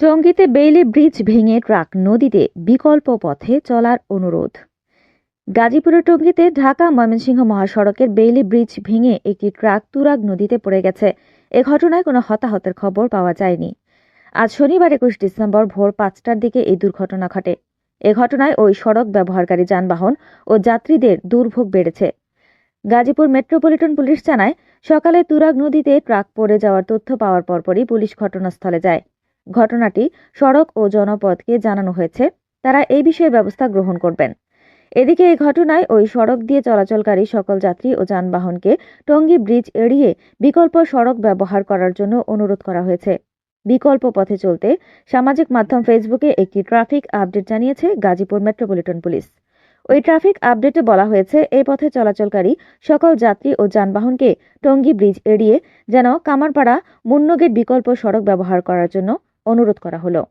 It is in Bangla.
টঙ্গীতে বেইলি ব্রিজ ভেঙে ট্রাক নদীতে বিকল্প পথে চলার অনুরোধ। গাজীপুরের টঙ্গীতে ঢাকা ময়মনসিংহ মহাসড়কের বেইলি ব্রিজ ভেঙে একটি ট্রাক তুরাগ নদীতে পড়ে গেছে। এ ঘটনায় কোনো হতাহতের খবর পাওয়া যায়নি। আজ শনিবার একুশ ডিসেম্বর ভোর পাঁচটার দিকে এই দুর্ঘটনা ঘটে। এ ঘটনায় ওই সড়ক ব্যবহারকারী যানবাহন ও যাত্রীদের দুর্ভোগ বেড়েছে। গাজীপুর মেট্রোপলিটন পুলিশ জানায়, সকালে তুরাগ নদীতে ট্রাক পড়ে যাওয়ার তথ্য পাওয়ার পরপরই পুলিশ ঘটনাস্থলে যায়। ঘটনাটি সড়ক ও জনপদকে জানানো হয়েছে। তারা এই বিষয়ে ব্যবস্থা গ্রহণ করবেন। এদিকে এই ঘটনায় ওই সড়ক দিয়ে চলাচলকারী সকল যাত্রী ও যানবাহনকে টঙ্গী ব্রিজ এড়িয়ে বিকল্প সড়ক ব্যবহার করার জন্য অনুরোধ করা হয়েছে। বিকল্প পথে চলতে সামাজিক মাধ্যম ফেসবুকে একটি ট্রাফিক আপডেট জানিয়েছে গাজীপুর মেট্রোপলিটন পুলিশ। ওই ট্রাফিক আপডেটে বলা হয়েছে, এই পথে চলাচলকারী সকল যাত্রী ও যানবাহনকে টঙ্গী ব্রিজ এড়িয়ে যেন কামারপাড়া মুন্নগেট বিকল্প সড়ক ব্যবহার করার জন্য অনুরোধ করা হলো।